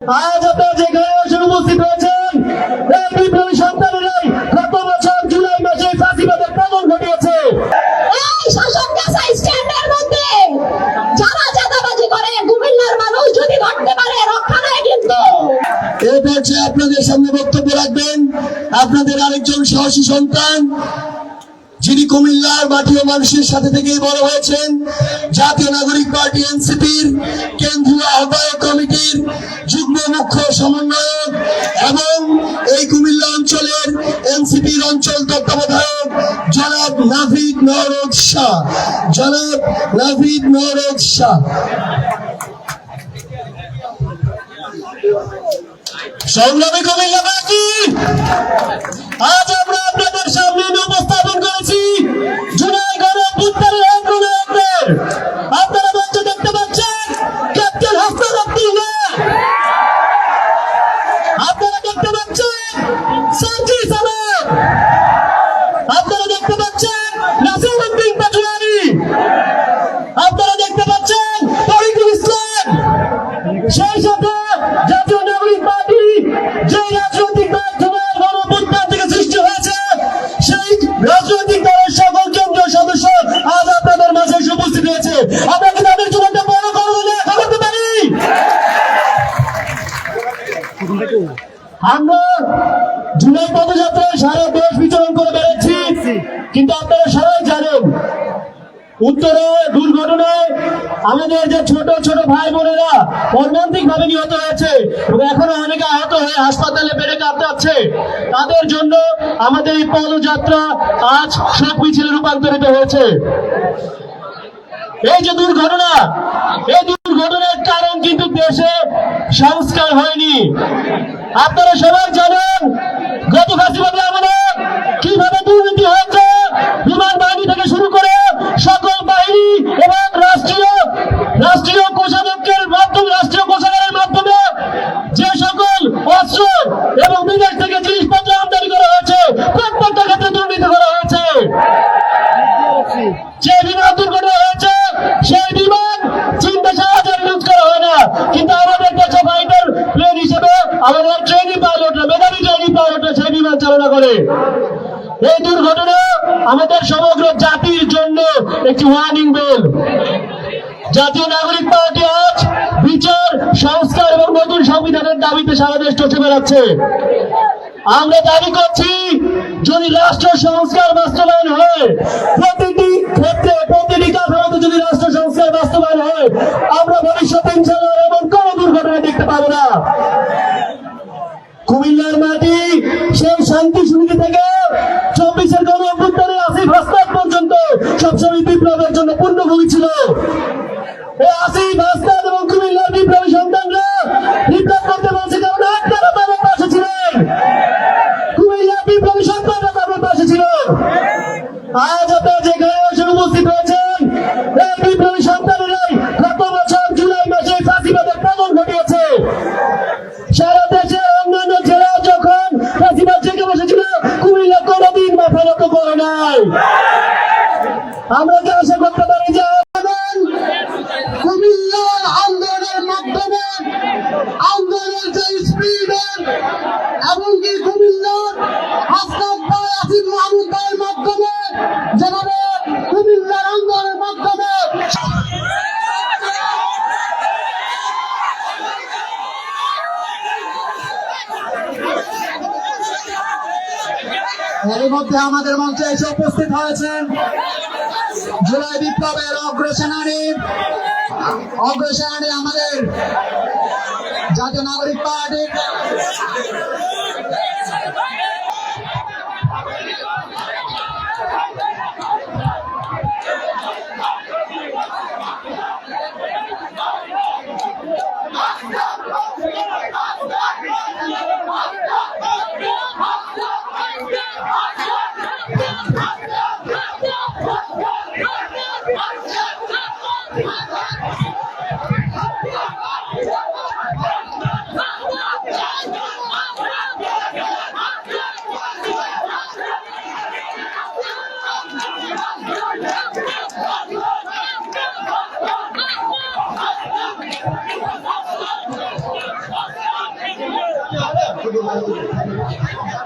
আজ আপনারা যেখানে এসে উপস্থিত হয়েছেন বিপ্লবী সন্তানেরাই গত বছর জুলাই মাসে ফাঁসিবাদের পতন ঘটিয়েছে। এই শাসক কাছা স্ট্যান্ডের মধ্যে যারা চাঁদাবাজি করে কুমিল্লার মানুষ যদি ধরতে পারে রক্ষা নেই কিন্তু। এই পর্যায়ে আপনাদের সামনে বক্তব্য রাখবেন আপনাদের আরেকজন সাহসী সন্তান যিনি কুমিল্লার মাটি ও মানুষের সাথে থেকেই বড় হয়েছেন জাতীয় নাগরিক পার্টি এনসিপির কেন্দ্রীয় আহ্বায়ক মুখ্য সমন্বয়ক এবং এই কুমিল্লা অঞ্চলের এনসিপির অঞ্চল তত্ত্বাবধায়ক জনাব নাভিদ নরদ শাহ। জনাব নাভিদ নরদ শাহ। সংগ্রামী কুমিল্লাবাসী আমরা জুলাই পদযাত্রায় সারা দেশ বিচরণ করে বেড়াচ্ছি। কিন্তু আপনারা সবাই জানেন উত্তরে দুর্ঘটনায় আমাদের যে ছোট ছোট ভাই বোনেরা মর্মান্তিক ভাবে নিহত হয়েছে এবং এখনও অনেকে আহত হয়ে হাসপাতালে বেড়ে কাটাচ্ছে তাদের জন্য আমাদের এই পদযাত্রা আজ শোক মিছিলে রূপান্তরিত হয়েছে। এই যে দুর্ঘটনা এই দুর্ঘটনার কারণ কিন্তু দেশে সংস্কার হয়নি। আপনারা সবাই জানেন গত ফাঁসিবাদে আমাদের এই দুর্ঘটনা আমাদের সমগ্র জাতির জন্য একটি ওয়ার্নিং বেল জাতীয় নাগরিক পার্টি আজ বিচার, সংস্কার এবং নতুন সংবিধানের দাবিতে সারা দেশ চষে বেড়াচ্ছে। আমরা দাবি করছি, যদি রাষ্ট্র সংস্কার বাস্তবায়ন হয়, প্রতিটি সেই শান্তি সমিতি থেকে চব্বিশের গণ অভ্যুত্থানের আসিফ হাসনাত পর্যন্ত সবসময় বিপ্লবের জন্য পূর্ণভূমি ছিল। এই আসিফ এবং কুমিল্লার বিপ্লবী সন্তানরা বিপ্লব করতে বলছে কারণ আপনারা তাদের পাশে ছিলেন। কুমিল্লার বিপ্লবী সন্তানরা তাদের পাশে ছিল। আজ আপনারা যেখানে এসে উপস্থিত হয়েছেন যে এমনকি কুমিল্লার হাসনাত ভাই আসিফ মাহমুদ ভাইয়ের মাধ্যমে, যেভাবে কুমিল্লার আন্দোলনের মাধ্যমে এর মধ্যে আমাদের মঞ্চে এসে উপস্থিত হয়েছেন জুলাই বিপ্লবের অগ্রসেনানী অগ্রসর আমাদের জাতীয় নাগরিক পার্টির Come. do Brasil.